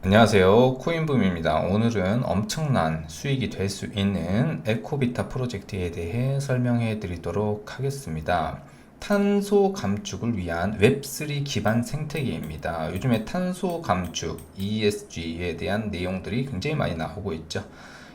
안녕하세요. 코인붐입니다. 오늘은 엄청난 수익이 될 수 있는 에코비타 프로젝트에 대해 설명해 드리도록 하겠습니다. 탄소 감축을 위한 웹3 기반 생태계입니다. 요즘에 탄소 감축, ESG에 대한 내용들이 굉장히 많이 나오고 있죠.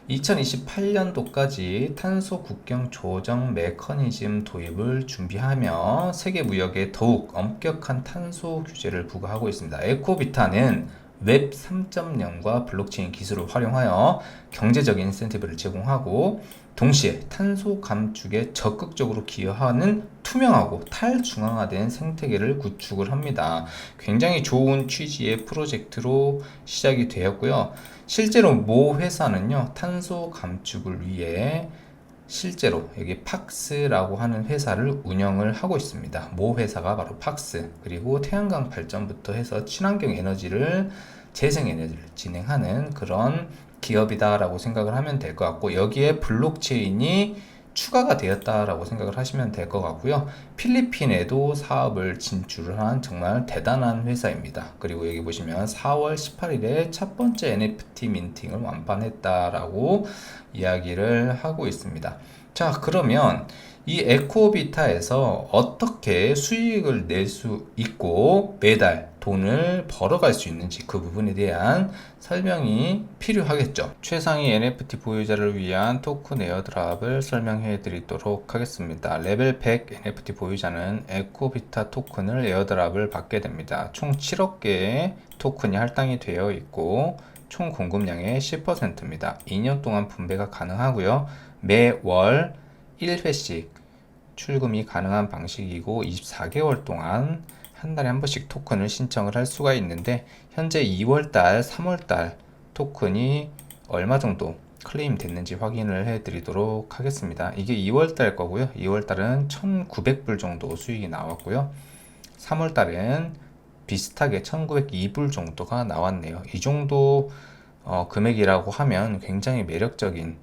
2028년도까지 탄소 국경 조정 메커니즘 도입을 준비하며 세계 무역에 더욱 엄격한 탄소 규제를 부과하고 있습니다. 에코비타는 웹 3.0과 블록체인 기술을 활용하여 경제적인 인센티브를 제공하고 동시에 탄소 감축에 적극적으로 기여하는 투명하고 탈중앙화된 생태계를 구축을 합니다. 굉장히 좋은 취지의 프로젝트로 시작이 되었고요. 실제로 모 회사는요, 탄소 감축을 위해 실제로 여기 팍스라고 하는 회사를 운영을 하고 있습니다. 모 회사가 바로 팍스 그리고 태양광 발전부터 해서 친환경 에너지를 재생 에너지를 진행하는 그런 기업이다라고 생각을 하면 될 것 같고 여기에 블록체인이 추가가 되었다라고 생각을 하시면 될 것 같고요. 필리핀에도 사업을 진출을 한 정말 대단한 회사입니다. 그리고 여기 보시면 4월 18일에 첫 번째 NFT 민팅을 완판했다라고 이야기를 하고 있습니다. 자, 그러면 이 에코비타에서 어떻게 수익을 낼 수 있고 매달 돈을 벌어갈 수 있는지 그 부분에 대한 설명이 필요하겠죠. 최상위 NFT 보유자를 위한 토큰 에어드랍을 설명해 드리도록 하겠습니다. 레벨 100 NFT 보유자는 에코비타 토큰을 에어드랍을 받게 됩니다. 총 7억 개의 토큰이 할당이 되어 있고 총 공급량의 10%입니다. 2년 동안 분배가 가능하고요. 매월 1회씩 출금이 가능한 방식이고 24개월 동안 한 달에 한 번씩 토큰을 신청을 할 수가 있는데 현재 2월달, 3월달 토큰이 얼마 정도 클레임 됐는지 확인을 해 드리도록 하겠습니다. 이게 2월달 거고요. 2월달은 1,900불 정도 수익이 나왔고요. 3월달은 비슷하게 1,902불 정도가 나왔네요. 이 정도 어, 금액이라고 하면 굉장히 매력적인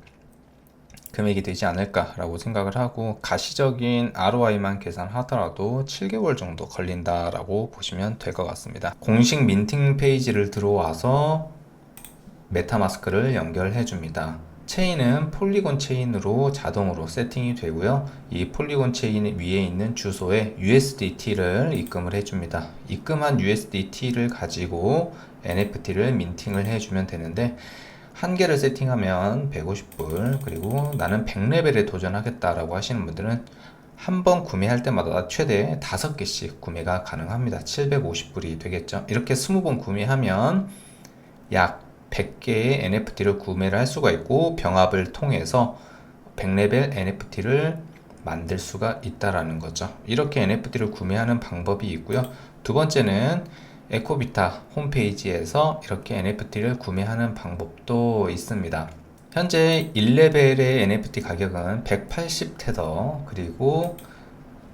금액이 되지 않을까라고 생각을 하고 가시적인 ROI만 계산하더라도 7개월 정도 걸린다라고 보시면 될 것 같습니다. 공식 민팅 페이지를 들어와서 메타마스크를 연결해 줍니다. 체인은 폴리곤 체인으로 자동으로 세팅이 되고요. 이 폴리곤 체인 위에 있는 주소에 USDT를 입금을 해줍니다. 입금한 USDT를 가지고 NFT를 민팅을 해주면 되는데 한 개를 세팅하면 150불 그리고 나는 100레벨에 도전하겠다라고 하시는 분들은 한 번 구매할 때마다 최대 5개씩 구매가 가능합니다. 750불이 되겠죠. 이렇게 20번 구매하면 약 100개의 NFT를 구매를 할 수가 있고 병합을 통해서 100레벨 NFT를 만들 수가 있다라는 거죠. 이렇게 NFT를 구매하는 방법이 있고요. 두 번째는 에코비타 홈페이지에서 이렇게 NFT를 구매하는 방법도 있습니다. 현재 1레벨의 NFT 가격은 180 테더 그리고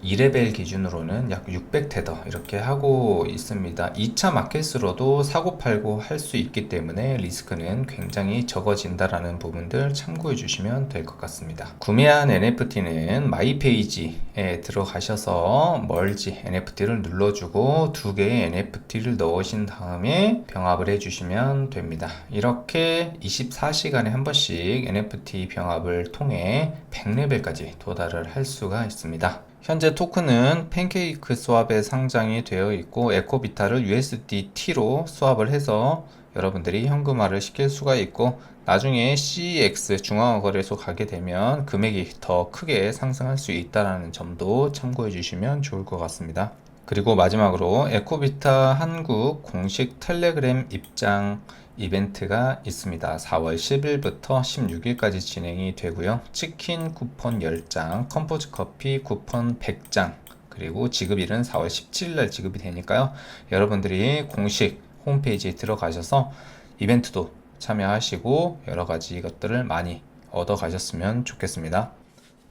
2레벨 기준으로는 약 600테더 이렇게 하고 있습니다. 2차 마켓으로도 사고팔고 할 수 있기 때문에 리스크는 굉장히 적어진다라는 부분들 참고해 주시면 될 것 같습니다. 구매한 NFT는 마이 페이지에 들어가셔서 멀지 NFT를 눌러주고 두 개의 NFT를 넣으신 다음에 병합을 해주시면 됩니다. 이렇게 24시간에 한 번씩 NFT 병합을 통해 100레벨까지 도달을 할 수가 있습니다. 현재 토큰은 팬케이크 스왑에 상장이 되어 있고 에코비타를 USDT로 스왑을 해서 여러분들이 현금화를 시킬 수가 있고 나중에 CX 중앙거래소 가게 되면 금액이 더 크게 상승할 수 있다는 점도 참고해 주시면 좋을 것 같습니다. 그리고 마지막으로 에코비타 한국 공식 텔레그램 입장 이벤트가 있습니다. 4월 10일부터 16일까지 진행이 되고요. 치킨 쿠폰 10장, 컴포즈 커피 쿠폰 100장, 그리고 지급일은 4월 17일 지급이 되니까요. 여러분들이 공식 홈페이지에 들어가셔서 이벤트도 참여하시고 여러 가지 것들을 많이 얻어 가셨으면 좋겠습니다.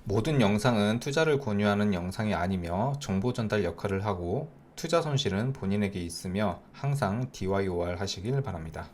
모든 영상은 투자를 권유하는 영상이 아니며 정보 전달 역할을 하고 투자 손실은 본인에게 있으며 항상 DYOR 하시길 바랍니다.